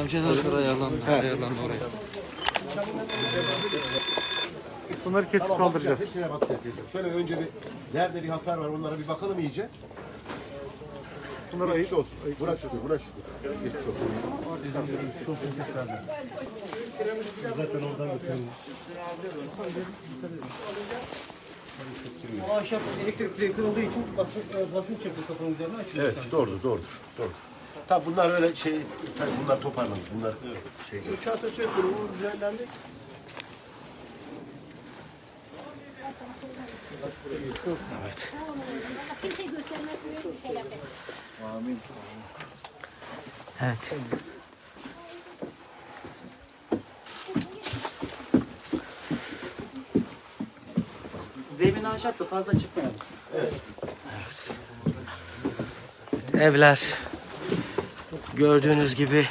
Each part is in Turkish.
Amcalar kadar ayarlandı. Ayarlandı oraya. Bunları kesip Tamam, kaldıracağız. Hepsine bakacağız. Şöyle önce bir nerede bir hasar var onlara bir bakalım iyice. Bunları Geçmiş ayıp. olsun. Buna şükür, buna şükür. Geçmiş olsun. Zaten oradan götürelim. O ahşap elektrik direği kırıldığı için basın, e, basınç yapıyor kapının üzerine açılıyor. Evet, doğrudur, doğrudur. Doğru. Tabi bunlar öyle şey, tabii bunlar toparlanır. Bunlar şey. Çanta sökülü, bu düzenlendi. Kimse göstermesini bir şey yapın. Evet. Zemin ahşap da fazla çıkmayalım. Evler gördüğünüz gibi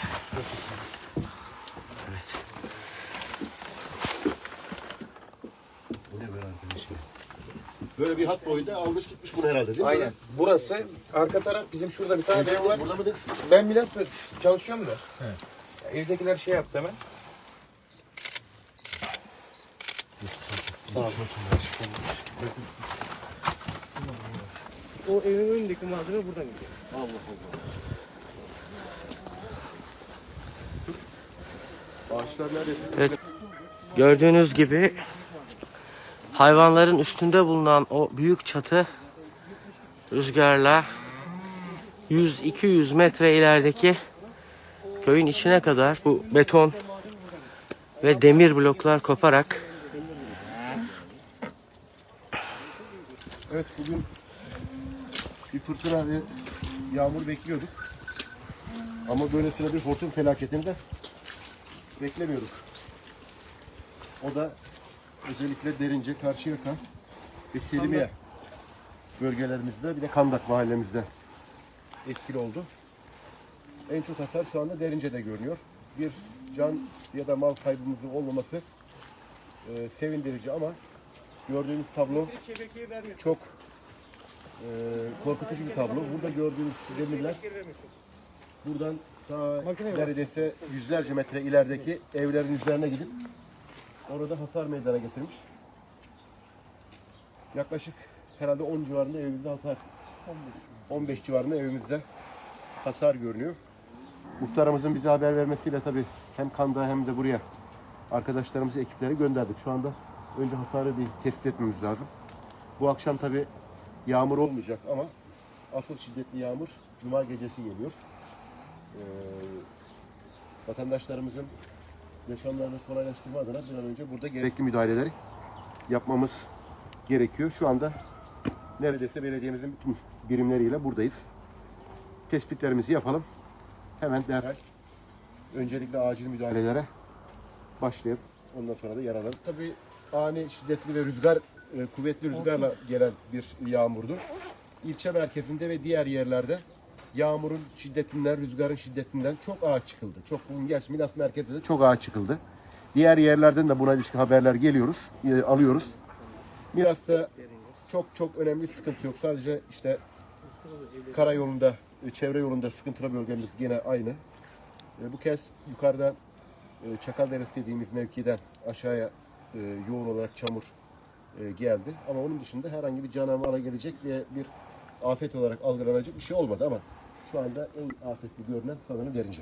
Bu ne böyle arkadaşım? Böyle bir hat boyunda almış gitmiş bunu herhalde değil mi? Aynen. Burası arka taraf bizim şurada bir tane ev var. Burada mı desin? Ben Milas'ta çalışıyorum da. Evdekiler şey yaptı hemen. O evin önündeki malzeme buradan gidiyor. Allah Allah. Ağaçlar neredeyse? Evet. gördüğünüz gibi hayvanların üstünde bulunan o büyük çatı rüzgarla 100-200 metre ilerideki köyün içine kadar bu beton ve demir bloklar koparak Evet bugün bir fırtına ve yağmur bekliyorduk. Ama böylesine bir hortum felaketini de beklemiyorduk. O da özellikle Derince, Karşıyaka ve Selimiye bölgelerimizde bir de Kandak mahallemizde etkili oldu. En çok hasar şu anda Derince'de görünüyor. Bir can ya da mal kaybımızın olmaması e, sevindirici ama gördüğümüz tablo çok e, korkutucu bir tablo. Burada gördüğünüz demirler buradan ta neredeyse yüzlerce metre ilerideki evlerin üzerine gidip orada hasar meydana getirmiş. Yaklaşık herhalde 10 civarında evimizde hasar 15 civarında evimizde hasar görünüyor. Muhtarımızın bize haber vermesiyle tabii hem Kanda hem de buraya arkadaşlarımızı ekipleri gönderdik. Şu anda önce hasarı bir tespit etmemiz lazım. Bu akşam tabi yağmur olmayacak ama asıl şiddetli yağmur cuma gecesi geliyor. Ee, vatandaşlarımızın yaşamlarını kolaylaştırma adına bir an önce burada gerekli müdahaleleri yapmamız gerekiyor. Şu anda neredeyse belediyemizin bütün birimleriyle buradayız. Tespitlerimizi yapalım. Hemen derhal öncelikle acil müdahalelere başlayıp ondan sonra da yaralanır. Tabii ani şiddetli ve rüzgar e, kuvvetli rüzgarla gelen bir yağmurdu. İlçe merkezinde ve diğer yerlerde yağmurun şiddetinden, rüzgarın şiddetinden çok ağaç çıkıldı. Çok bunun gerçi Milas merkezinde de çok ağaç çıkıldı. Diğer yerlerden de buna ilişkin haberler geliyoruz, e, alıyoruz. Milas'ta çok çok önemli sıkıntı yok. Sadece işte karayolunda, e, çevre yolunda sıkıntılı bölgemiz yine aynı. E, Bu kez yukarıdan e, Çakalderesi dediğimiz mevkiden aşağıya e, yoğun olarak çamur e, geldi. Ama onun dışında herhangi bir cana mala gelecek ve bir afet olarak algılanacak bir şey olmadı ama şu anda en afetli görünen sanırım derince.